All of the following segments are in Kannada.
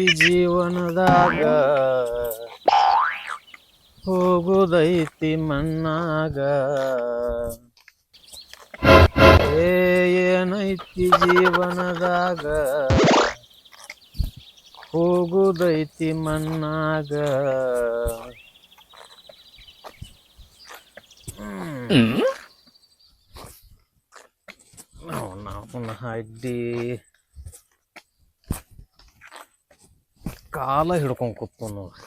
ಏನೈತಿ ಜೀವನದಾಗ ಹೋಗುದೈತಿ ಮಣ್ಣಾಗ. ಏ ಏನೈತಿ ಜೀವನದಾಗ? ಹೋಗುದೈತಿ ಮಣ್ಣಾಗ. ನಾವು ಅಡ್ಡಿ ಕಾಲ ಹಿಡ್ಕೊಂಡ್ ಕೂತು ನೋಡ್ರಿ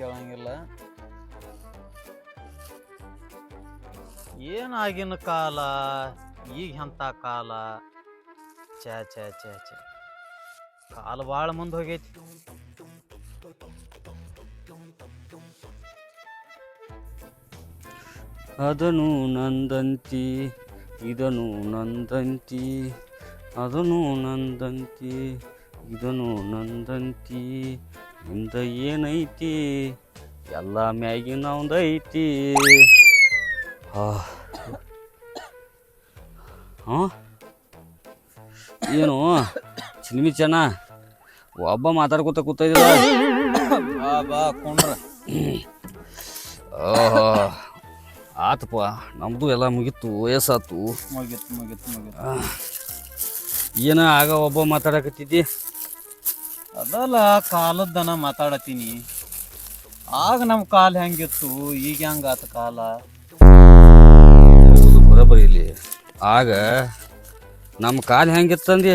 ಕೇಳಂಗಿಲ್ಲ. ಏನಾಗಿನ ಕಾಲ, ಈಗ ಎಂಥ ಕಾಲ? ಚಾ ಚಾ ಛೇ ಛೇ. ಕಾಲ ಭಾಳ ಮುಂದೆ ಹೋಗೈತಿ. ಅದನು ನಂದಂತಿ, ಇದನು ನಂದಂತಿ, ಅದನು ನಂದಂತಿ, ಇದನು ನಂದಂತಿ ಹಿಂದ ಏನೈತಿ? ಎಲ್ಲ ಮ್ಯಾಗಿನ ಒಂದು ಐತಿ. ಹಾ. ಏನು? ಚಿಲ್ಮಿ ಚೆನ್ನ? ಒಬ್ಬ ಮಾತಾಡ್ಕೊತ ಕೂತಿದ್ದ ಬಾ ಬಾ ಕೊಂಡ್ರ. ಆತಪ್ಪ ನಮ್ದು ಎಲ್ಲ ಮುಗಿತ್ತು ವಯಸ್ಸಾತು. ಮುಗಿತ್ತು ಮುಗಿತ್ತು ಮುಗಿತ್ತು ಏನ ಆಗ ಒಬ್ಬ ಮಾತಾಡಕತ್ತಿದ್ದಿ? ಅದಲ್ಲ ಕಾಲದ್ದನ ಮಾತಾಡತೀನಿ. ಆಗ ನಮ್ಮ ಕಾಲ ಹೆಂಗಿತ್ತು ಈಗ ಹೆಂಗಾತ ಕಾಲ? ಹೌದು ಬರೋಬ್ಬರಿ ಇಲ್ಲಿ. ಆಗ ನಮ್ಮ ಕಾಲ ಹೆಂಗಿತ್ತಂದಿ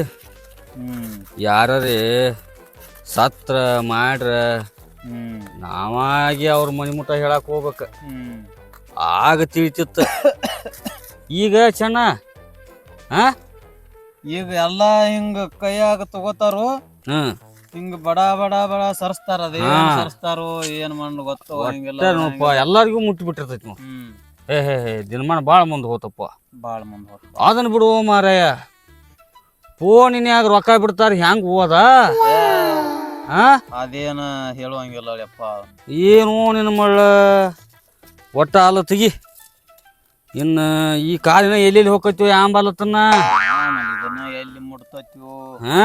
ಹ್ಮ್. ಯಾರೇ ಸತ್ರ ಮಾಡ್ರ ಹ್ಮ್. ನಾವಾಗಿ ಅವ್ರ ಮನೆ ಮುಟ್ಟ ಹೇಳಕ್ ಹೋಗ್ಬೇಕ. ಆಗ ತಿಳಿತಿತ್ತು. ಈಗ ಚೆನ್ನ? ಹಾ ಈಗ ಎಲ್ಲ ಹಿಂಗ ಕೈಯಾಗ ತಗೋತಾರೋ ಹ್ಮ್. ಹಿಂಗ ಬಡ ಬಡ ಬಡ ಸರಸ್ತಾರ ಅದೇ ಸರಸ್ತಾರೋ ಏನ್ ಮಣ್ಣು ಗೊತ್ತೋ ಹಂಗಿಲ್ಲ ನೋಡಪ್ಪ ಎಲ್ಲರಿಗೂ ಮುಟ್ಟಿ ಬಿಟ್ಟಿರ್ತೈತಿ ಹ್ಮ್. ಏ ಹೇ ಹೇ ದಿನಮಾನ ಭಾಳ ಮುಂದೆ ಹೋತಪ್ಪ. ಬಾಳ ಮುಂದ್ ಹೋತ. ಅದನ್ನ ಬಿಡು ಮಾರಾಯ. ಫೋನಿನ್ಯಾಗ ರೊಕ್ಕ ಬಿಡ್ತಾರ ಹೆಂಗ್ ಹೋದ? ಹಾ? ಅದೇನ ಹೇಳುವಂಗಿಲ್ಲ ಯಪ್ಪ ಏನು ನಿನ್ನ ಮಳ್ಳ? ಒಟ್ಟ ಹಾಲು ತೆಗಿ. ಇನ್ನು ಈ ಕಾಲಿನ ಎಲ್ಲೆಲ್ಲಿ ಹೋಗತ್ತೋ ಯಾಂಬಾಲತ್ತನ್ನ? ಇದನ್ನ ಎಲ್ಲಿ ಮುಟ್ತತ್ಯೋ? ಹಾ?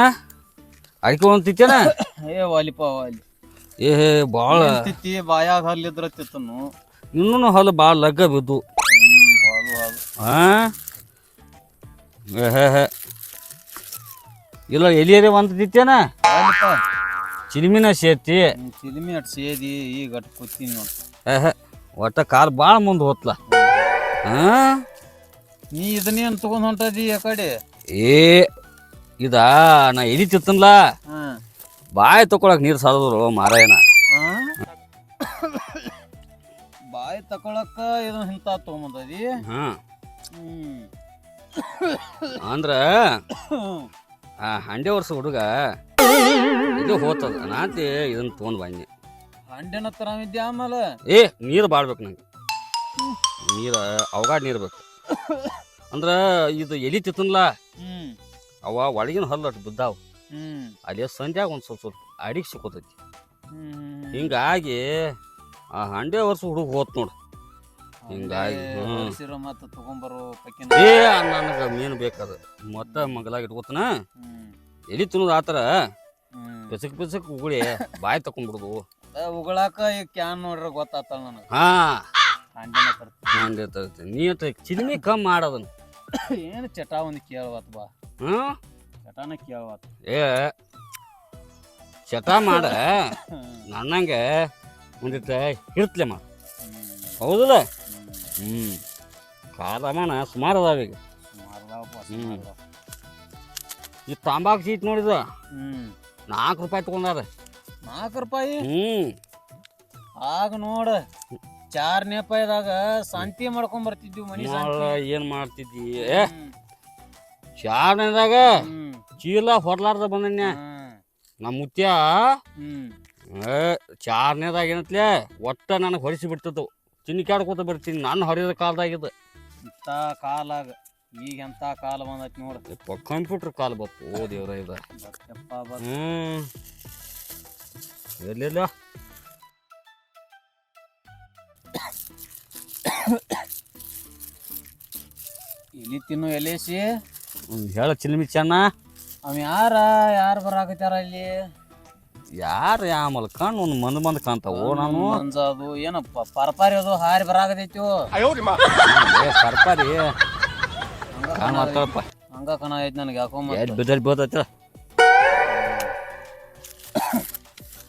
ಅದಕ್ಕೆ ಒಂದು ತಿತ್ತೇನ ಏ ವಾಲಿಪ ವಾಲಿ. ಏ ಹೇ ಭಾಳ ತಿತ್ತಿ? ಬಾಯಾಗ ಹಲ್ಲಿದ್ರ ತಿತ್ತನು. ಇನ್ನೂ ಹಲ್ಲು ಭಾಳ ಲಗ್ಗ ಬಿದ್ದು. ಹಾ ಏ ಹೇ ಹೇ. ಇಲ್ಲ ಎಲಿಯರೇ ಒಂದು ತಿತ್ತೇನ? ಚಿಲ್ಮಿನ ಸೇತಿ ಚಿಲ್ಮಿ ಅಟ್ ಸೇದಿ ಈಗ ಅಟ್ ಕೂತೀನಿ ನೋಡಿ. ಒಟ್ಟ ಕಾಲು ಭಾಳ ಮುಂದೆ ಹೋತ್ಲ. ಹಾ ನೀ ಇದನ್ನೇನ್ ತಗೊಂಡ್ ಹೊಂಟದಿ ಆ ಕಡೆ? ಏ ಇದಾ ನಾ ಎಲಿ ತಿತ್ತನ್ಲ ಬಾಯಿ ತಕೊಳಕ್ ನೀರು ಸಾರದ್ರು ಮಾರಾಯಣ? ಬಾಯಿ ತಕೊಳಕ್ ಇದು ಇಂತ ತಗೊಂಬಂದದಿ? ಅಂದ್ರ ಆ ಹಂಡೆ ವರ್ಷ ಹುಡುಗ ಇದು ಹೋತದ. ನಾತಿ ಇದನ್ನ ತಗೊಂಡ್ ಬಂದಿ. ಹಂಡೆನ ತರ ಇದ್ದೆ ಆಮೇಲೆ? ಏ ನೀರು ಬಾಳ್ಬೇಕು ನಂಗೆ. ನೀರ ಅವಗಾಡ್ ನೀರು ಬೇಕು. ಅಂದ್ರ ಇದು ಎಲಿ ತಿತ್ತನ್ಲ ಅವ ಒಳಗಿನ ಹಲ್ಲು ಅಟ್ ಬಿದ್ದಾವ. ಹ್ಮ್. ಅಲ್ಲಿ ಸಂಧ್ಯಾಗ ಒಂದು ಸ್ವಲ್ಪ ಸ್ವಲ್ಪ ಅಡಿಗೆ ಸಿಕ್ಕೋತೈತಿ. ಹ್ಮ್. ಹಿಂಗಾಗಿ ಆ ಹಂಡೆ ವರ್ಷ ಹುಡುಗ ಹೋತ್ ನೋಡು. ಹಿಂಗಾಗಿ, ಹ್ಮ್. ಹೊಲ್ಸಿರೋ ಮತ್ತ ತಗೊಂಬರೋ ಪಕ್ಕಿನ. ಏ ನನಗೆ ಮೀನು ಬೇಕದ. ಮೊತ್ತ ಮಗಲಾಗಿ ಇಟ್ಕೋತನ. ಹ್ಮ್. ಎಲಿ ತಿನ್ನೋದು ಆತರ. ಹ್ಮ್. ಪಿಸಕ್ ಪಿಸಕ್ ಉಗುಳಿ ಬಾಯಿ ತಕೊಂಡ್ಬಿಡುದು ಅದ ಉಗಳಾಕ ಈ ಕ್ಯಾನ್ ನೋಡ್ರ ಗೊತ್ತಾತ ನನಗ. ಹಾ. ಕಾಂಡಿನ ತರ್ತೀನಿ. ಹಂಗೆ ತರ್ತೀನಿ. ನೀ ಅಂತ ಚಿಲ್ಮಿ ಕಮ್ಮಿ ಮಾಡೋದನ್ನ ಏನು ಚಟ ಒಂದು ಕೇಳವತ್ ಬಾ. ಹ್ಮ್? ಚಟನ ಏ ಚಟ ಮಾಡ. ನನ್ನಂಗೆ ಒಂದಿಟ್ಟು ಇರ್ತಲೇ ಮಾ ಹೌದಲ್ಲ? ಹ್ಮ್. ಕಾಲಮಾನ ಸುಮಾರು ಅದಾವ ಈಗ. ಹ್ಮ್. ಈ ತಾಂಬಾಕು ಸೀಟ್ ನೋಡಿದ ಹ್ಞೂ ನಾಲ್ಕು ರೂಪಾಯಿ ತಗೊಂಡಾರ. ನಾಲ್ಕು ರೂಪಾಯಿ? ಹ್ಞೂ ಆಗ ನೋಡ ಚಾರ್ ನೇಪಾಯದಾಗ ಸಂತಿ ಮಾಡ್ಕೊಂಡ್ ಬರ್ತಿದ್ವಿ ಮನಿ ಏನು ಮಾಡ್ತಿದ್ದಿ? ಏ ಚಾರ್ನೆದಾಗ ಚೀಲ ಹೊಡ್ಲಾರ್ದ ಹ್ಮ್. ನಮ್ಮ ಮುತ್ಯ ಏ ಚಾರ್ನೇದಾಗ ಏನತ್ಲೆ ಒಟ್ಟ ನನಗೆ ಹೊರಿಸಿ ಬಿಡ್ತದ್ದು ಚಿನ್ನಿಕಾಡ್ಕೋತ ಬರ್ತೀನಿ ನಾನು ಹೊರಿದ ಕಾಲದಾಗಿದ್ದ. ಇಂಥ ಕಾಲಾಗ ಈಗ ಎಂಥ ಕಾಲ ಬಂದೈತಿ ನೋಡ. ಕಂಪ್ಯೂಟರ್ ಕಾಲ್ ಬಪ್ಪು ಓ ದೇವ್ರ ಇದ. ಹ್ಮ್. ಎಲ್ಲಿಲ್ಲ ಇಲ್ಲಿ ತಿನ್ನು ಎಲೇಸಿ ಹೇಳ ಚಿಲ್ಮಿ ಚೆನ್ನ ಅವ್ ಯಾರ ಯಾರು ಬರಾಕತ್ಯಾರ ಇಲ್ಲಿ? ಯಾರು ಯಾ ಮಲ್ಕಂಡ್ ಒಂದು ಮಂದ್ ಮಂದ್ ಕಾಣ್ತಾವು ನಾನು? ಅದು ಏನಪ್ಪ ಪರ್ಪಾರಿ ಅದು ಹಾರಿ ಬರಾಕತೈತಿ ಏ ಸರ್ಕಾರಿ ಕಾಣ್ ಮಾಡ್ತಾಳಪ್ಪ ಹಂಗ ಕಣ ಐತಿ ನನಗೆ ಯಾಕೋ ಎಲ್ಲಿ ಬಿದ್ದಲ್ಲಿ ಬೀಳ್ತೈತಿ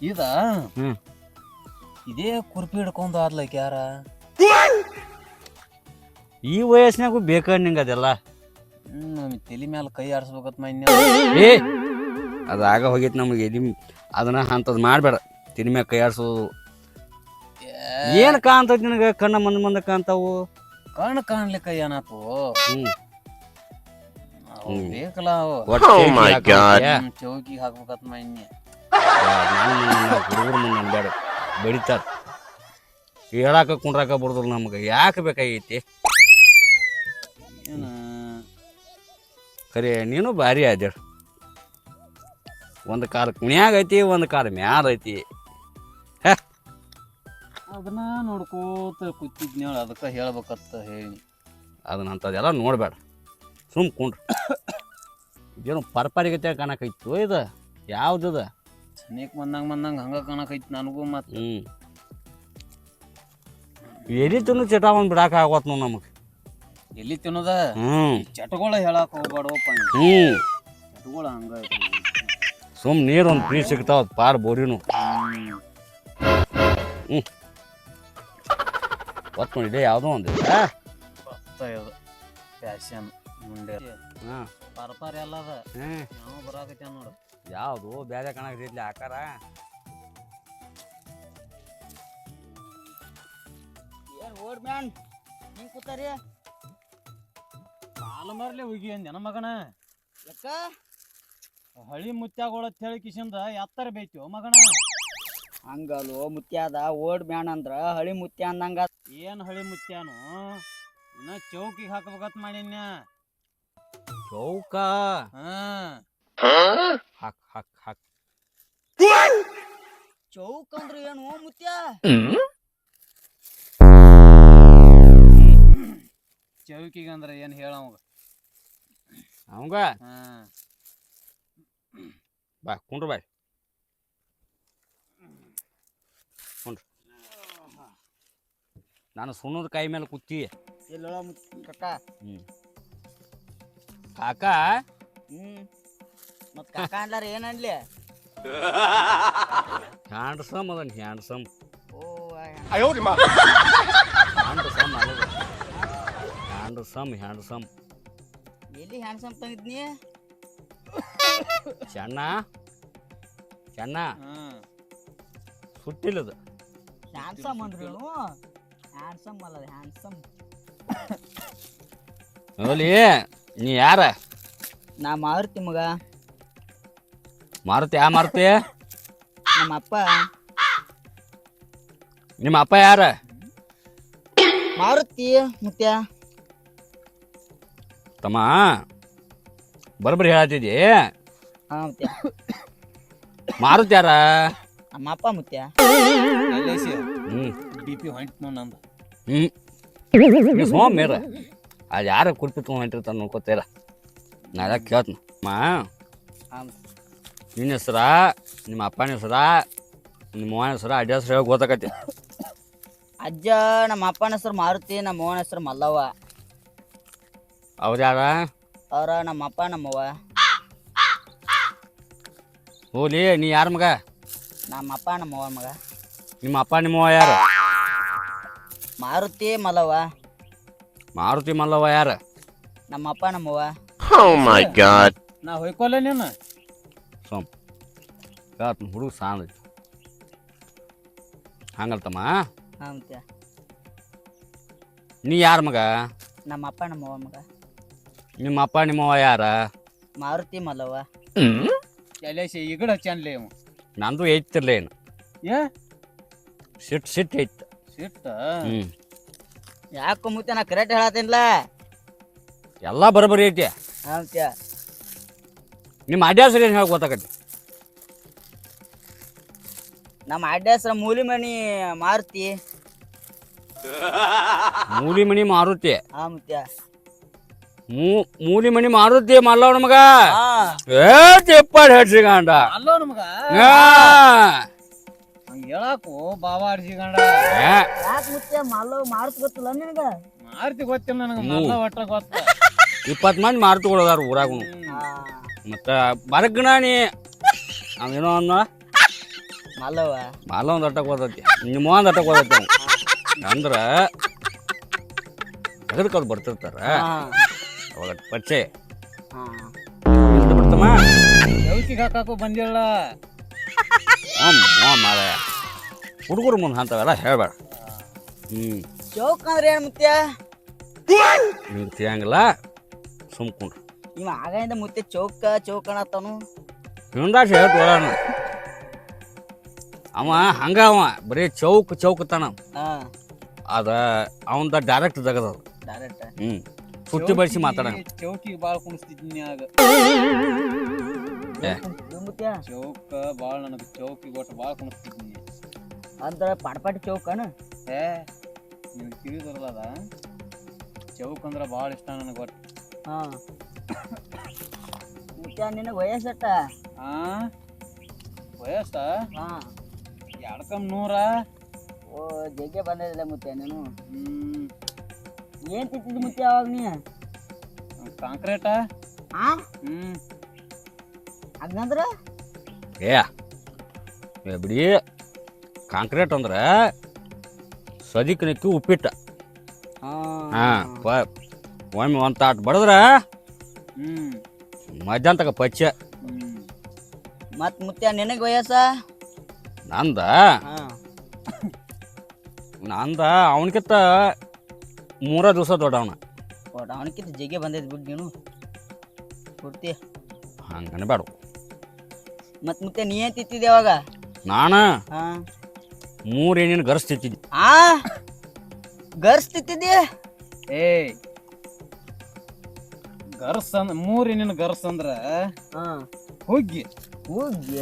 ಇದ? ಹ್ಮ್. ಇದೇ ಕುರ್ಪಿ ಹಿಡ್ಕೊಂಡು ಆದ್ಲೈಕ್ ಯಾರ? ಈ ವಯಸ್ಸಿನಾಗೂ ಬೇಕಾ ನಿಂಗೆ ಅದೆಲ್ಲ? ಹ್ಮ್ ತಲೆ ತಲಿ ಮ್ಯಾಲ ಕೈ ಮೈನ್ಯ ಏ ಅದು ಆಗ ಹೋಗಿತ್ತು ನಮಗೆ. ಎದಿ ಅದನ್ನ ಅಂಥದ್ದು ಮಾಡಬೇಡ. ತಿನ್ಮ್ಯಾಗ ಕೈ ಆಡ್ಸೋದು ಏನು ಕಾಣ್ತೈತಿ ನಿನಗೆ? ಕಣ್ಣ ಮಂದ ಮಂದ ಕಾಣ್ತಾವು. ಕಣ್ಣ ಕಾಣ್ಲಿಕ್ಕ ಏನಾತು ಹ್ಞೂ ಅವು ಬೇಕಲ್ಲ ಅವು. ಚೌಕಿಗೆ ಹಾಕ್ಬೇಕತ್ ಮೈನ್ಯ ಹುಡುಗರು ಮುಂದೆ ಅನ್ಬೇಡ ಬೆಳಿತಾರ. ಹೇಳಾಕ ಕುಂಡ್ರಾಕ ಬರೋದಿಲ್ಲ ನಮ್ಗೆ. ಯಾಕೆ ಬೇಕಾಗೈತಿ? ಏನ? ಖರೆ ನೀನು ಭಾರಿ ಅದೇಳ ಒಂದು ಕಾಲ ಕುಣ್ಯಾಗ ಐತಿ ಒಂದು ಕಾಲ ಮ್ಯಾಲ ಐತಿ. ಅದನ್ನ ನೋಡ್ಕೋತ ಕೂತಿದ್ನಿ ಅದಕ್ಕೆ ಹೇಳ್ಬೇಕತ್ತ ಹೇಳಿ. ಅದನ್ನ ಅಂಥದ್ದೆಲ್ಲ ನೋಡಬೇಡ. ಸುಮ್ ಕುಂಡ್ರ. ಇದೇನು ಪರ್ಪರಿಗತೆ ಕಾಣಕೈತು ಇದು? ಯಾವ್ದದ? ಸನಿಕ್ ಬಂದಂಗೆ ಬಂದಂಗೆ ಹಂಗೆ ಕಾಣಕೈತಿ ನನಗೂ ಮತ್ತೆ ಹ್ಞೂ ಎಲ್ಲಿ ತಿನ್ನು ಚಟ ಒಂದು ಬಿಡಾಕ ಆಗವತ್ ನಮಗೆ. ಎಲ್ಲಿ ತಿನ್ನೋದ? ಹ್ಞೂ ಚಟಗಳ ಹೇಳಕ್ ಹೋಗ್ಬೇಡವಪ್ಪ ನೀ. ಹ್ಞೂ ಚಟಗಳ ಹಂಗ. ಸುಮ್ ನೀರು ಒಂದು ಫ್ರೀ ಸಿಗ್ತಾವ ಪಾರ್ ಬೋರಿನು. ಹ್ಮ್. ಒತ್ತು ನೋಡಿ ಇದೇ ಯಾವುದೋ ಒಂದು ಫ್ಯಾಷನ್ ಮುಂಡೆ. ಹಾಂ. ಎಲ್ಲ ಅದ. ಹ್ಞೂ ಯಾವ ಬರಾಕತ್ಯಾನ ನೋಡು. ಯಾವುದು? ಬೇರೆ ಕಾಣಕತ್ತೈತ್ಲಿ ಆಕಾರ? ಏನ್ ಓಡ್ ಮ್ಯಾನ್ ಹಿಂಗ್ ಕೂತಾರಿ? ಮರ್ಲಿ ಹೋಗಿ ಅಂದ ಮಗನ. ಯಾಕ? ಹಳಿ ಮುತ್ಯಾಗೋಳ ಹೇಳಿ ಕಿಶಿಂದ ಎತ್ತರ ಬೈತ್ಯೋ ಮಗನ. ಹಂಗಲ್ವೋ ಮುತ್ಯಾದ ಓಡ್ ಬ್ಯಾಣ ಅಂದ್ರ ಹಳಿ ಮುತ್ಯ ಅಂದಂಗ. ಏನ್ ಹಳಿ ಮುತ್ಯಾನು? ಇನ್ನ ಚೌಕಿಗೆ ಹಾಕಬೇಕತ್ ಮಾಡಿನ್ಯ. ಚೌಕ? ಹಾ. ಹಾಕ್ ಹಾಕ್ ಹಾಕ್. ಚೌಕ್ ಅಂದ್ರ ಏನು ಮುತ್ಯ? ಚೌಕಿಗೆ ಅಂದ್ರ ಏನ್ ಹೇಳ ಅವಂಗ? ಹಾ ಬಾ ಕುಂಡ್ರು ಬಾಯ್ ಕುಂಡ್ರು ನಾನು ಸುಣ್ಣದ ಕೈ ಮೇಲೆ ಕುತ್ತಿ ಕಾಕ? ಹ್ಞೂ ಕಾಕ? ಮತ್ ಕಾಕ ಅನ್ಲಾರ ಏನ್ ಅನ್ಲಿ? ಹ್ಯಾಂಡ್ಸಮ್ ಅದನ್ ಹ್ಯಾಂಡ್ಸಮ್. ಓ ಹ್ಯಾಂಡ್ಸಮ್ ಹ್ಯಾಂಡ್ಸಮ್ ಹ್ಯಾಂಡ್ಸಮ್. ಎಲ್ಲಿ ಹ್ಯಾಂಡ್ಸಮ್ ತಂದಿದ್ನಿ ಚೆನ್ನ? ಚೆನ್ನ? ಹ್ಮ್ ಸುಟ್ಟಿಲ್ಲದ. ಹ್ಯಾಂಡ್ಸಮ್ ಅಂದ್ರು ಹ್ಯಾಂಡ್ಸಮ್ ಅಲ್ಲ ಹ್ಯಾಂಡ್ಸಮ್ ಹೋಲಿ ನೀ ಯಾರ? ನಾ ಮಾರುತಿ ಮಗ. ಮಾರುತಿ ಯಾ ಮಾರುತಿ? ನಮ್ಮ ಅಪ್ಪ ನಿಮ್ಮ ಅಪ್ಪ ಯಾರ? ಮಾರುತಿ ಮುತ್ಯ. ತಮ್ಮ ಬರಬರಿ ಹೇಳತ್ತಿದ್ದಿ ಹಾ ಮುತ್ಯ ಮಾರುತ್ ಯಾರ? ನಮ್ಮ ಅಪ್ಪ ಮುತ್ಯ ಹ್ಞೂ ಬಿ ಪಿ ಹೊಂಟ್ ನಂದು. ಹ್ಞೂ ಸೋಮ್ ಮೇರ ಅದು ಯಾರ ಕುರ್ಪಿ ತೊಗೊಂಡು ಹೊಂಟಿರ್ತಾನೆ ನೋಡ್ಕೋತೀರ ನಾಳೆ ಕೇಳ್ತೀನಿ? ಮಾ ಹಾ ಮುತ್ಯ. ನಿನ್ನ ಹೆಸ್ರ ನಿಮ್ಮ ಅಪ್ಪನ ಹೆಸರ ನಿಮ್ಮ ಅವನ ಹೆಸರ ಅಡ್ಡ ಹೆಸರು ಹೇಳಿ ಗೊತ್ತಾಕತಿ ಅಜ್ಜ ನಮ್ಮ ಅಪ್ಪನ ಹೆಸರು ಮಾರುತಿ ನಮ್ಮ ಅವನ ಹೆಸರು ಮಲ್ಲವ್ವ. ಅವ್ರು ಯಾರ ಅವ್ರ ನಮ್ಮ ಅಪ್ಪ ನಮ್ಮವ್ವ. ಹೋಲಿ ನೀ ಯಾರ ಮಗ? ನಮ್ಮ ಅಪ್ಪ ನಮ್ಮವ್ವ ಮಗ. ನಿಮ್ಮ ಅಪ್ಪ ನಿಮ್ಮವ್ವ ಯಾರು? ಮಾರುತಿ ಮಲ್ಲವ್ವ. ಮಾರುತಿ ಮಲ್ಲವ್ವ ಯಾರು? ನಮ್ಮ ಅಪ್ಪ ನಮ್ಮವ್ವ ನಾ ಹೊಯ್ಕೊಲ್ಲ ನೀನು? ಸೋಮ್. ಹೇಳ್ತೀನಿ ಹುಡುಗ ಸಾಂದ್ ಐತಿ. ಹಂಗಲ್ತಮ್ಮ ಹಾಂ ನೀ ಯಾರ ಮಗ? ನಮ್ಮ ಅಪ್ಪ ನಮ್ಮವ್ವ ಮಗ. ನಿಮ್ಮ ಅಪ್ಪ ನಿಮ್ಮವ್ವ ಯಾರ? ಮಾರುತಿ ಮಲವ ಎಲೇಸಿ ಈಗಡ ಹಚ್ಚಾನ್ಲೇ ಇವ ನಂದು ಐತಿರ್ಲ ಏನು ಏ? ಸಿಟ್ ಸಿಟ್ ಐತಿ ಸಿಟ್ಟ ಯಾಕೆ ಯಾಕೋ ಮುತ್ಯ ನಾ ಕರೆಕ್ಟ್ ಹೇಳತ್ತೇನಿಲ್ಲ ಎಲ್ಲ ಬರೋಬ್ಬರಿ ಐತಿ. ಮುತ್ಯ ನಿಮ್ಮ ಅಡ್ಡ ಹೆಸರು ಏನು ಹೇಳಿ ಗೊತ್ತಾಕತಿ ನಮ್ಮ ಅಡ್ಯಾಸ್ ಹೆಸರು ಮೂಲಿಮಣಿ ಮಾರುತಿ. ಮೂಲಿಮಣಿ ಮಾರುತಿ. ಹಾ ಮುತ್ಯ ಮೂಲಿ ಮಣಿ ಮಾರುತಿ ಮಲ್ಲವನ ನಮಗ? ಏ ತಿಪ್ಪಾಡಿ ಹಡ್ಸಿಗಂಡ ಅಲ್ಲೋ ನಮಗ? ಹೇಳಾಕು ಯಾಕೆ ಮಲ್ಲವ್ ಮಾರುತಿ ಗೊತ್ತಿಲ್ಲ ನಿನಗ? ಮಾರುತಿ ಗೊತ್ತಿಲ್ಲ ನನಗ ಮಲ್ಲವ್ ಒಟ್ಟ ಗೊತ್ತ. ಇಪ್ಪತ್ತು ಮಂದಿ ಮಾರುತಿಗಳದಾರ ಊರಾಗ ಹಾ. ಮತ್ತ ಬರಗ್ನ ನೀ. ಅವೇನೋ ಅನ್ನ? ಮಲ್ಲವ ಮಾಲ ಒಂದು ಅಟ್ಟಕ್ಕೆ ಓದತಿ ನಿಮ್ಮ ಒಂದು ಅಟ್ಟಕ್ಕೆ ಓದತಿ ಅವ ಅಂದ್ರ ಅದಕ್ಕೆ ಅದು ಬರ್ತಿರ್ತಾರ? ಪಚ್ಚೆ. ಬಿಡ್ತಮ್ಮ. ಚೌಕಿಗೆ ಹಾಕಾಕು ಬಂದಿಲ್ಲ ಹುಡುಗರು ಮುಂದೆ ಅಂತವೆಲ್ಲ ಹೇಳ್ಬೇಡ. ಹ್ಞೂ ಚೌಕ್ ಅಂದ್ರೆ ಏನ್ ಮುತ್ಯ? ನೀವು ತಿಯಂಗಿಲ್ಲ ಸುಮ್ಕೊಂಡ್ರು ಇವ ಆಗಿಂದ ಮುತ್ಯ? ಚೌಕ ಚೌಕ್ ಅನ್ನತ್ತಾನು ಹಿಂದಾಶ ಹೇಳ್ತು ಒಳನ. ಅವ ಹಂಗ ಅವ. ಬರೀ ಚೌಕ್ ಚೌಕ್ ತಾನ ಅದ ಅವಂದ ಡೈರೆಕ್ಟ್ ತೆಗದ ಡೈರೆಕ್ಟ್ ಹ್ಞೂ ಸುತ್ತಿ ಬಳಸಿ ಮಾತಾಡ ಚೌಕಿಗೆ ಬಾಳ ಕುಣಿಸ್ತಿದ್ನಿ ಆಗ. ಚೌಕ ಬಾಳ ನನಗೆ ಚೌಕಿಗೆ ಒಟ್ಟು ಬಾಳ ಕುಣಿಸ್ತಿದ್ನಿ ಅಂದ್ರ ಪಡ್ಪಾಟಿ ಚೌಕನ? ಏ ನಿನಗೆ ತಿಳಿದಿರಲ್ಲ ಚೌಕ್ ಅಂದ್ರ ಬಾಳ ಇಷ್ಟ ನನಗೆ ಒಟ್ಟು ಹಾ. ನಿನಗೆ ನಿನಗ ವಯಸ್ಸಟ್ಟ ಹಾ ವಯಸ್ಸ? ಹಾ. ಎಡ್ಕಮ್ ನೂರ? ಓ ಜಗ್ಗೆ ಬಂದಿಲ್ಲ ಮುತ್ಯ ನೀನು? ಹ್ಮ್. ಏನ್ ತಿಂತಿದ್ ಮುತ್ಯ ಅವಾಗ ನೀ? ಕಾಂಕ್ರೇಟ ಆ? ಹ್ಮ್. ಹಂಗಂದ್ರ? ಏ ಏ ಬಿಡಿ. ಕಾಂಕ್ರೀಟ್ ಅಂದ್ರೆ ಸದಿಕನಕ್ಕಿ ಉಪ್ಪಿಟ್ಟ. ಹಾಂ. ಒಮ್ಮೆ ಒಂದು ತಾಟ್ ಬಡದ್ರ ಹ್ಮ್. ಮಧ್ಯಾಹ್ನ ತಗ ಪಚ್ಚ ಮತ್ ಮುತ್ಯ ನಿನಗ ವಯಸ್ಸ? ನಂದ? ಹಾ. ನಂದ ಅವನಕಿಂತ ಮೂರ ದಿವಸ ದೊಡ್ಡವನ. ಒಟ್ಟ ಅವನಕ್ಕಿಂತ ಜಗ್ಗೆ ಬಂದೈತಿ ಬಿಡ್ ನೀನು. ಪೂರ್ತಿ. ಹಂಗನೆ ಬೇಡ. ಮತ್ ಮತ್ತೆ ನೀ ಏನ್ ತಿಂತಿದ್ದೆ ಅವಾಗ? ನಾನು? ಹಾ. ಮೂರು ಏನೇನು ಗರ್ಸ್ತಿದ್ದೆ ಆ? ಗರ್ಸ್ ತಿತ್ತಿದ್ಯ ಏ ಗರ್ಸ್ ಅಂದ್ರ ಮೂರಿನ ಗರ್ಸ್ ಅಂದ್ರ ಹಾ. ಹುಗ್ಗಿ. ಹೋಗಿ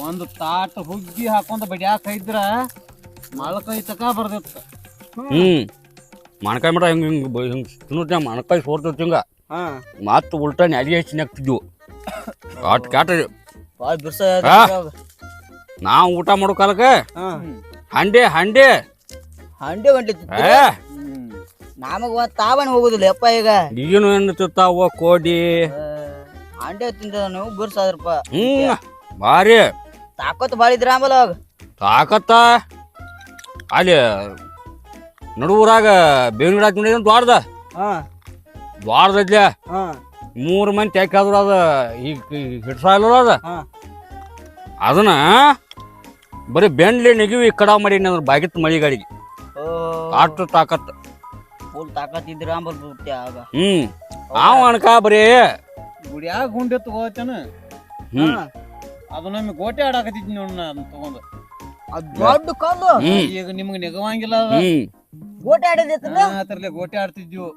ಒಂದು ತಾಟ ಹುಗ್ಗಿ ಹಾಕೊಂಡ್ ಬಡ್ಯಾಕ ಇದ್ರ ಮಳಕೈ ತಕ ಬರ್ದಿತ್ತ. ಹ್ಞೂ ಮಣಕಾಯಿ ಮಟ ಹಿಂಗೆ ಹಿಂಗೆ ಹಿಂಗೆ ತಿನ್ನುತ್ತೆ ಮಣಕಾಯಿ ಸೋರ್ತೈತಿ ಹಿಂಗೆ. ಹಾ. ಮತ್ತು ಉಲ್ಟಾ ನೆಲಿ ಹಚ್ಚಿ ಹಾಕ್ತಿದ್ವು ಕಾಟ್ ಕಾಟ ಭಾಳ ಬಿರ್ಸ. ನಾವು ಊಟ ಮಾಡೋ ಕಾಲಕ್ಕೆ ಹಾ. ಹಂಡೆ ಹಂಡೆ. ಹಂಡೆ ಗಂಟೆ ಏ. ನಮಗ ತಾವನ್ ಹೋಗುದಿಲ್ಲ ಯಪ್ಪ ಈಗ. ಈಗೇನು ಏನು ತಾವ ಕೋಡಿ. ಹಂಡೆ ತಿಂದ ನೀವು ಬಿರ್ಸಾದ್ರಪ್ಪ ಹ್ಞೂ ಭಾರಿ ತಾಕತ್ ಇದ್ರ ಆಮೇಲೆ ತಾಕತ್ತ. ಅಲ್ಲಿ ನಡುವರಾಗ ಬೇವಿನ ಗಿಡ ಹಾಕಿ ದ್ವಾರದ. ಹಾ. ದ್ವಾರದೈತ್ಲೆ ಹಾ. ಮೂರು ಮಂದಿ ತೆಕ್ಕಾದ್ರು ಅದ. ಈಗ ಹಿಡ್ಸಾಯಿಲ್ಲ ಅದ. ಹಾ. ಅದನ್ನ ಬರೀ ಬೆಂಡ್ಲಿ ನೆಗಿವಿ ಕಡಾವ್ ಮಾಡಿ ಅಂದ್ರೆ ಬಾಗಿತ್ತು ಮಳಿಗಾಡಿಗೆ. ಗಾಡಿಗೆ ಅಷ್ಟು ತಾಕತ್. ಫುಲ್ ತಾಕತ್ ಇದ್ರ ಆಂಬಲ್ ಬಿಟ್ಟಿ ಆಗ. ಹ್ಮ್. ಅವ ಅಣಕ ಬರೀ. ಗುಡಿಯಾಗ ಗುಂಡಿ ತಗೋತೇನ ಹ್ಮ್. ಅದು ನಮಗೆ ಗೋಟೆ ಆಡಾಕತ್ತಿದ್ ನೋಡ್ ನಾ ಅದನ್ನ ತಗೊಂಡು. ಅದ್ ದೊಡ್ಡ ಕಲ್ಲು. ಈಗ ನಿಮ್ಗೆ ನೆಗವಂಗಿಲ್ಲ ಅದು. ಹ್ಮ್. ಗೋಟೆ ಆಡಿದೈತಲ್ಲ ಅದ್ರಲ್ಲಿ ಗೋಟೆ ಆಡ್ತಿದ್ವು.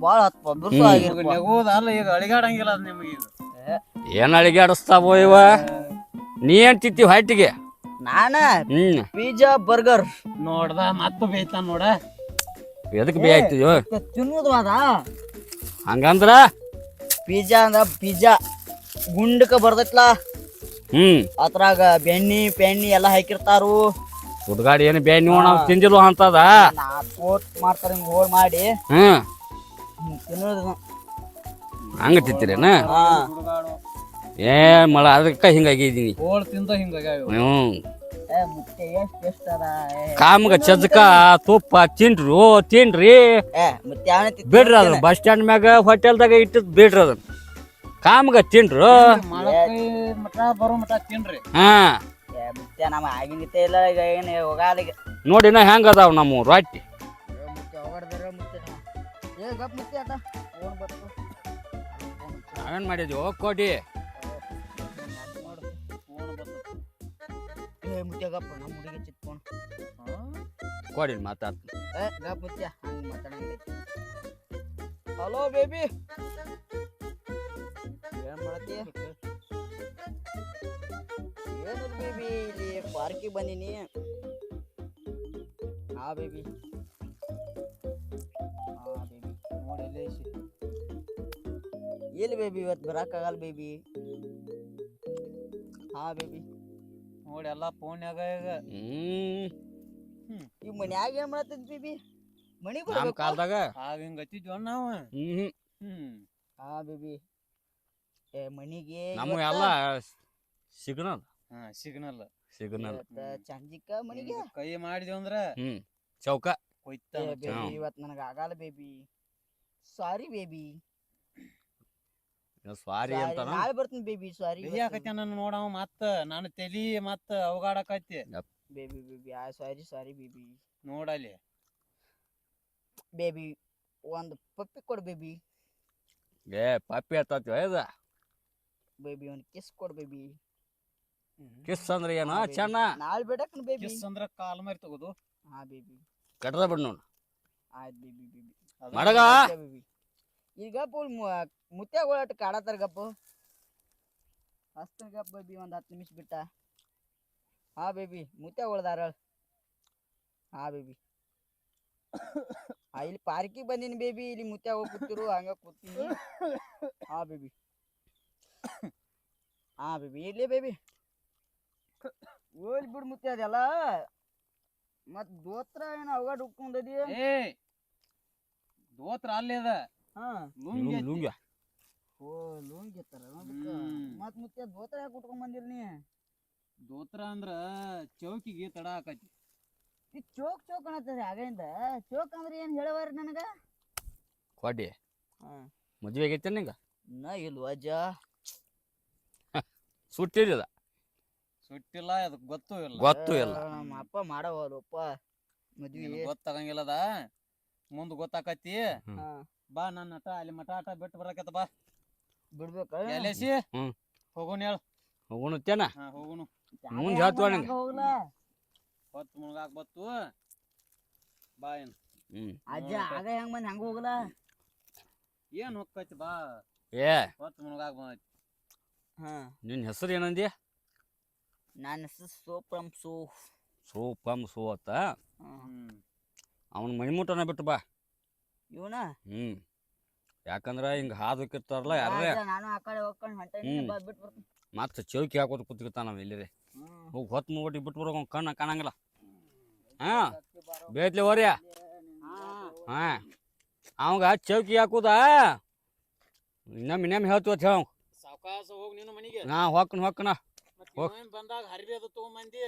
ಬಾಳ ಹತ್ತು ಬಿರ್ಸು ಹ್ಮ್. ಆಗಿರ್ಪ ನೆಗೋದ ಈಗ ಅಳಿಗಾಡಂಗಿಲ್ಲ ಅದು ನಿಮಗೆ ಈಗ. ಏನ್ ಅಳಿಗೆ ಆಡಿಸ್ತಾವೋ ಇವ ನೀ ಏನ್ ತಿಂತೀವಿ ಹಟ್ಟಿಗೆ ನಾನ ಹ್ಮ್. Pizza burger. ನೋಡ್ದ ಮತ್ತ ಬೇಯ್ತ ನೋಡ. ಎದಕ್ ಬೇಕಾಯ್ತಿದ್ಯೋ ತಿನ್ನುದು ಅದ ಹಂಗಂದ್ರ? ಪಿಜ್ಜಾ ಅಂದ್ರ ಪಿಜ್ಜಾ. ಗುಂಡಕ ಬರ್ತೈತ್ಲಾ ಹ್ಮ್. ಅದ್ರಾಗ ಬೆಣ್ಣಿ ಪೆಣ್ಣಿ ಎಲ್ಲ ಹಾಕಿರ್ತಾರು. ಸುಡ್ಗಾಡಿ ಏನು ಬೆಣ್ಣಿ ಒಣ ನಾವು ತಿಂದಿಲ್ವ ಅಂತದ? ನಾ ಕೋಟ್ ಮಾಡ್ತಾರ ಹಿಂಗ್ ಹೋಳ್ ಮಾಡಿ. ಹ್ಮ್. ತಿನ್ನೋದು ಹಂಗ ತಿಂತೀರೇನ? ಏ ಮಳ ಅದಕ್ಕ ಹಿಂಗಾಗಿದ್ದೀನಿ ಹೋಳ್ ತಿಂದ ಹಿಂಗಾಗ್ಯಾವ ಹ್ಮ್. ಏ. ಚಜ್ಕ ತುಪ್ಪ ತಿನ್ರು ತಿನ್ರಿ. ಬಿಡ್ರಿ ಅದನ್ನ ಬಸ್ ಸ್ಟ್ಯಾಂಡ್ ಮ್ಯಾಗ ಹೋಟೆಲ್ದಾಗ ಇಟ್ಟಿದ್ ಬಿಡ್ರಿ ಅದನ್ನ. ಕಾಮ್ಗ ತಿನ್ರು ಮಠ ಬರೋ ಮಠ ತಿನ್ರಿ ಹಾ. ಏ ಮುತ್ತೆ ನಮ್ಮ ಆಗಿನಿತೆ ಇಲ್ಲ ಈಗ ಏನು ಹೋಗಾಲಿಗೆ ನೋಡಿನ ಹೆಂಗ ಅದಾವ ನಮ್ಮ ರೊಟ್ಟಿ ನಾವೇನ್ ಮಾಡಿದ್ವಿ? ಚಿತ್ ಫೋನ್ ಕೊಡಿ ಮಾತಾಡ್. ಹಂಗ ಹಲೋ ಬೇಬಿ ಏನ್ ಮಾಡತ್ತಿ ಏನು ಬೇಬಿ ಇಲ್ಲಿ ಪಾರ್ಕಿಗೆ ಬಂದೀನಿ ಹಾ ಬೇಬಿ ಹಾ ಬೇಬಿ ನೋಡಿ ಎಲ್ಲಿ ಐಸಿ. ಎಲ್ಲಿ ಬೇಬಿ ಇವತ್ತು ಬರಾಕಾಗಲ್ಲ ಬೇಬಿ ಹಾ ಬೇಬಿ ನೋಡಿ ಎಲ್ಲಾ ಫೋನ್ಯಾಗ ಈಗ ಹ್ಮ್ ಈ ಮನ್ಯಾಗ ಏನ್ ಮಾಡತ್ತದ ಬೇಬಿ ಮನಿಗ್ ನಮ್ಮ ಬರ್ಬೇಕು ಕಾಲದಾಗ ಆಗ ಹಿಂಗ ಹತ್ತಿದ್ವ ನಾವ ಹ್ಮ್ ಹ್ಮ್ ಹಾ ಬೇಬಿ ಏ ಮನಿಗೆ ಇವತ್ತ- ಎಲ್ಲ ಸಿಗ್ನಲ್. ಹಾ ಸಿಗ್ನಲ್. ಸಿಗ್ನಲ್. ಚಂಜಿಕ ಮನಿಗೆ. ಕೈ ಮಾಡಿದ್ವಿ ಅಂದ್ರ ಹ್ಮ್ ಚೌಕ. ಕೊಯ್ತ. ಇವತ್ ನನಗ ಆಗಲ್ಲ ಬೇಬಿ. Sorry baby. ಸಾರಿ. ಅಂತ ನಾಳೆ ಬರ್ತೀನಿ ಬೇಬಿ ಸಾರಿ ಯಾಕತ್ತೆ ನನ್ನ ನೋಡವ ಮತ್ತ? ನಾನು ತಲಿ ಮತ್ತ ಅವಗಾಡಕತ್ತೆ. ಬೇಬಿ ಬೇಬಿ ಆ ಸಾರಿ ಸಾರಿ ಬೇಬಿ. ನೋಡಲಿ. ಬೇಬಿ ಒಂದು ಪಪ್ಪಿ ಕೊಡು ಬೇಬಿ. ಏ ಪಪ್ಪಿ ಹತ್ತತ್ತಿ ಇದ? ಬೇಬಿ ಅವ್ನ ಕಿಸ್ ಕೊಡ್ ಬೇಬಿ ಕಿಸ್ ಅಂದ್ರೆ ಏನ? ಚೆನ್ನ? ನಾಳೆ ಬಿಡಕ್ ಬೇಬಿ ಕಿಸ್ ಅಂದ್ರ ಕಾಲ್ ಮಾರಿ ತಗೋದು. ಹಾ ಬೇಬಿ ಕಟ್ಟದ ಬಿಡ್ ನೋಡು. ಆಯ್ತು ಬೇಬಿ ಬೇಬಿ ಮಡಗ? ಬೇಬಿ ಈಗ ಪುಲ್ ಮುತ್ಯಾಗೊಳಟ್ ಕಾಡತ್ತಾರ ಗಪ್ಪು. ಹಸ್ತ ಗಪ್ಪ ಬೇಬಿ ಒಂದ್ ಹತ್ತು ನಿಮಿಷ ಬಿಟ್ಟ. ಹಾ ಬೇಬಿ ಮುತ್ಯಾಗೊಳ್ದಾರ ಹಾ ಬೇಬಿ ಇಲ್ಲಿ ಪಾರ್ಕಿಗೆ ಬಂದೀನಿ ಬೇಬಿ ಇಲ್ಲಿ ಮುತ್ಯಾಗ ಕೂತಿರು ಹಂಗ ಕೂತೀನಿ. ಹಾ ಬೇಬಿ ಹಾ ಬೇಬಿ ಇರ್ಲಿ ಬೇಬಿ ಓಲ್ ಬಿಡು ಮುತ್ಯ ಅದೆಲ್ಲ. ಮತ್ ದೋತ್ರ ಏನ ಅವಗಾಡ್ ಉಕ್ಕೊಂಡದಿ ಏ ದೋತ್ರ ಅಲ್ಲೇ ಅದ. ಹಾ. ಲುಂಗಿ ಲುಂಗಿ ಐತಿ. ಓ ಲೋಂಗಿ ತರ ಹ್ಮ್. ಮತ್ ಮುತ್ಯ ದೋತ್ರ ಯಾಕೆ ಉಟ್ಕೊಂಡ್ ಬಂದಿರಿ ನೀ? ದೋತ್ರ ಅಂದ್ರ ಚೌಕಿಗೆ ತಡ ಆಕತಿ. ಈ ಚೋಕ್ ಚೋಕ್ ಅನ್ನತ್ತದ್ರಿ ಆಗಿಂದ. ಚೋಕ್ ಅಂದ್ರೆ ಏನ್ ಹೇಳವಾರಿ ನನಗ? ಕೊಡಿ ಹಾ. ಮದ್ವೆ ಆಗೈತೆ ನಿಂಗ? ನಾ ಇಲ್ವಾ ಅಜ್ಜ? ಸುಟ್ಟಿರಿದ. ಸುಟ್ಟಿಲ್ಲ ಅದಕ್ಕೆ ಗೊತ್ತು ಇಲ್ಲ. ಗೊತ್ತು ಇಲ್ಲ. ನಮ್ಮ ಅಪ್ಪ ಮಾಡವಲ್ಲಪ್ಪ ಮದ್ವಿ. ನಿನಗ್ ಗೊತ್ತಾಗಂಗಿಲ್ಲದ? ಮುಂದ್ ಗೊತ್ತಾಕತಿ ಬಾ ನನ್ನ ಅಟ ಅಲ್ಲಿ ಮಠ ಆಟ ಬಿಟ್ಟು ಬರಕತ್ತ ಬಾ. ಬಿಡ್ಬೇಕ? ಎಲೆಸಿ? ಹ್ಮ್. ಹೋಗೋಣ ಹೇಳು. ಹೋಗುಣತ್ತೇನ ಹಾ ಹೋಗೋಣ ಮುಂದ್ ಹೇಳ್ತು ಹಂಗ ನಿಂಗೆ. ಹೋಗ್ಲ? ಹೊತ್ತು ಮುಳುಗಾಕ್ ಬತ್ತು. ಬಾ ಏನ್ ಹ್ಮ್. ಅಜ್ಜ ಆಗ ಹೆಂಗ್ ಬಂದ್ ಹಂಗ ಹೋಗ್ಲ? ಏನ್ ಹೊಕ್ಕೈತಿ ಬಾ. ಏ. ಹೊತ್ತು ಮುಳುಗಾಕ್ ಬಂದೈತಿ. ಹಾ. ನಿನ್ನ ಹೆಸರು ಏನಂದಿ? ನನ್ನ ಹೆಸರು ಸೋಪ್ರಮ್ ಸೋ ಸೋಪಮ್ ಸೋ ಅತ್ತ ಅವನ ಮಣಿಮುಟ್ಟನ ಬಿಟ್ಟು ಬಾ. ಇವನ? ಹ್ಮ್. ಯಾಕಂದ್ರ ಹಿಂಗ ಹಾದಕ್ಕಿರ್ತಾರಲ್ಲ ಯಾರೇ ನಾನು ಆ ಕಡೆ ಹೋಗ್ಕೊಂಡು ಹೊಂಟೇನಿ ಹ್ಮ್. ಬಾ ಬಿಟ್ಟು ಬರ್ತೀನಿ ಮತ್ತೆ ಚೌಕಿ ಹಾಕೋದು ಕೂತ್ಕಿರ್ತಾನ ನಾವು ಹ್ಮ್. ಹೋಗಿ ಹೊತ್ತು ಮುಗಿಟ್ಟು ಬಿಟ್ಟು ಬರೋ ಕಣ್ಣ ಕಾಣಂಗಿಲ್ಲ. ಹಾ. ಬೇತ್ಲಿ ಹೋರಿಯ ಹಾ ಹಾ. ಅವಂಗ ಚೌಕಿ ಹಾಕುದ? ಇನ್ನೊಮ್ಮೆ ಇನ್ನೊಮ್ಮೆ ಹೇಳ್ತು ಅಂತ ಹೇಳ ಸಾವಕಾಶ ಹೋಗಿ ನೀನು ಮನೆಗೆ ನಾ ಹೊಕ್ಕನ ಹೊಕ್ಕನ. ಬಂದಾಗ ಹರಿವೆ ಅದು ತಗೊಂಬಂದಿ